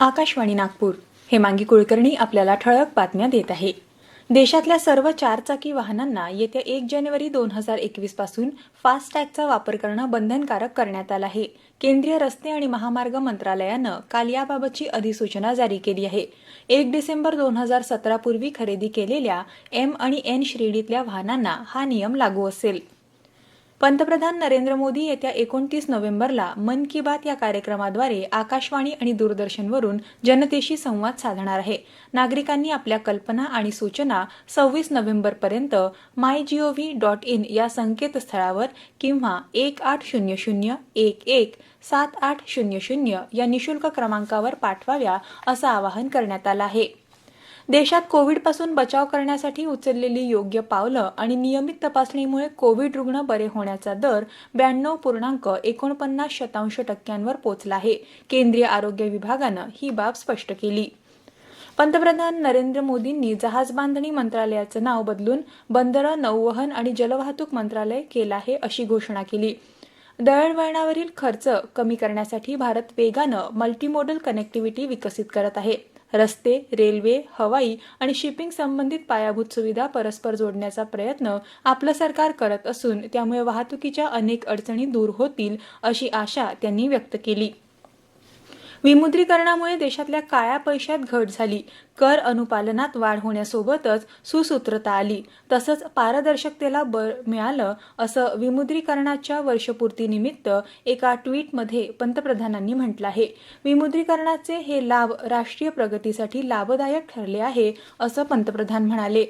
आकाशवाणी नागपूर. हेमांगी कुलकर्णी आपल्याला ठळक बातम्या देत आहे. देशातल्या सर्व चारचाकी वाहनांना येत्या एक जानेवारी दोन हजार एकवीसपासून फास्टॅगचा वापर करणं बंधनकारक करण्यात आलं आहे. केंद्रीय रस्ते आणि महामार्ग मंत्रालयानं काल याबाबतची अधिसूचना जारी केली आहे. एक डिसेंबर दोन हजार सतरापूर्वी खरेदी केलेल्या एम आणि एन श्रेणीतल्या वाहनांना हा नियम लागू असेल. पंतप्रधान नरेंद्र मोदी येत्या एकोणतीस नोव्हेंबरला मन की बात या कार्यक्रमाद्वारे आकाशवाणी आणि दूरदर्शनवरून जनतेशी संवाद साधणार आहे. नागरिकांनी आपल्या कल्पना आणि सूचना सव्वीस नोव्हेंबरपर्यंत माय जीओव्ही डॉट इन या संकेतस्थळावर किंवा एक आठ शून्य शून्य एक एक सात आठ शून्य शून्य या निशुल्क क्रमांकावर पाठवाव्या असं आवाहन करण्यात आलं आहे. देशात कोविडपासून बचाव करण्यासाठी उचललेली योग्य पावलं आणि नियमित तपासणीमुळे कोविड रुग्ण बरे होण्याचा दर ब्याण्णव पूर्णांक एकोणपन्नास शतांश टक्क्यांवर पोहोचला आहे. केंद्रीय आरोग्य विभागानं ही बाब स्पष्ट केली. पंतप्रधान नरेंद्र मोदींनी जहाज बांधणी मंत्रालयाचं नाव बदलून बंदरं नौवहन आणि जलवाहतूक मंत्रालय केलं आहे अशी घोषणा केली. दळणवळणावरील खर्च कमी करण्यासाठी भारत वेगानं मल्टीमोडल कनेक्टिव्हिटी विकसित करत आहे. रस्ते रेल्वे हवाई आणि शिपिंग संबंधित पायाभूत सुविधा परस्पर जोडण्याचा प्रयत्न आपलं सरकार करत असून त्यामुळे वाहतुकीच्या अनेक अडचणी दूर होतील अशी आशा त्यांनी व्यक्त केली. विमुद्रीकरणामुळे देशातल्या काळ्या पैशात घट झाली. कर अनुपालनात वाढ होण्यासोबतच सुसूत्रता आली. तसंच पारदर्शकतेला बळ मिळालं असं विमुद्रीकरणाच्या वर्षपूर्तीनिमित्त एका ट्विटमध्ये पंतप्रधानांनी म्हटलं आहे. विमुद्रीकरणाचे हे लाभ राष्ट्रीय प्रगतीसाठी लाभदायक ठरले आहे असं पंतप्रधान म्हणाले.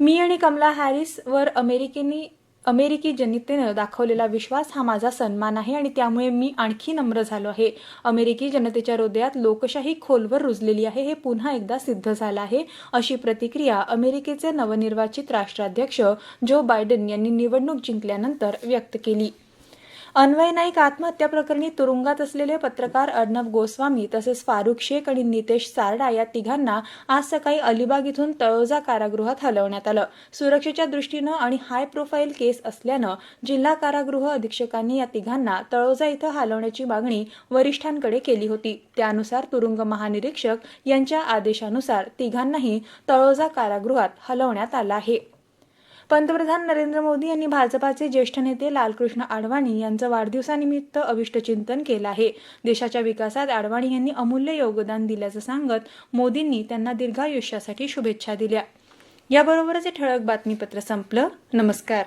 मी आणि कमला हॅरिसवर अमेरिकेनी अमेरिकी जनतेनं दाखवलेला विश्वास हा माझा सन्मान आहे आणि त्यामुळे मी आणखी नम्र झालो आहे. अमेरिकी जनतेच्या हृदयात लोकशाही खोलवर रुजलेली आहे हे पुन्हा एकदा सिद्ध झालं आहे अशी प्रतिक्रिया अमेरिकेचे नवनिर्वाचित राष्ट्राध्यक्ष जो बायडन यांनी निवडणूक जिंकल्यानंतर व्यक्त केली. अन्वय नाईक आत्महत्या प्रकरणी तुरुंगात असलेले पत्रकार अर्णब गोस्वामी तसेच फारुख शेख आणि नितेश सारडा या तिघांना आज सकाळी अलिबाग इथून तळोजा कारागृहात हलवण्यात आलं. सुरक्षेच्या दृष्टीनं आणि हाय प्रोफाईल केस असल्यानं जिल्हा कारागृह अधीक्षकांनी या तिघांना तळोजा इथं हलवण्याची मागणी वरिष्ठांकडे केली होती. त्यानुसार तुरुंग महानिरीक्षक यांच्या आदेशानुसार तिघांनाही तळोजा कारागृहात हलवण्यात आलं आहे. पंतप्रधान नरेंद्र मोदी यांनी भाजपाचे ज्येष्ठ नेते लालकृष्ण आडवाणी यांचं वाढदिवसानिमित्त अविष्टचिंतन केलं आहे. देशाच्या विकासात आडवाणी यांनी अमूल्य योगदान दिल्याचं सांगत मोदींनी त्यांना दीर्घायुष्यासाठी शुभेच्छा दिल्या. याबरोबरच हे ठळक बातमीपत्र संपलं. नमस्कार.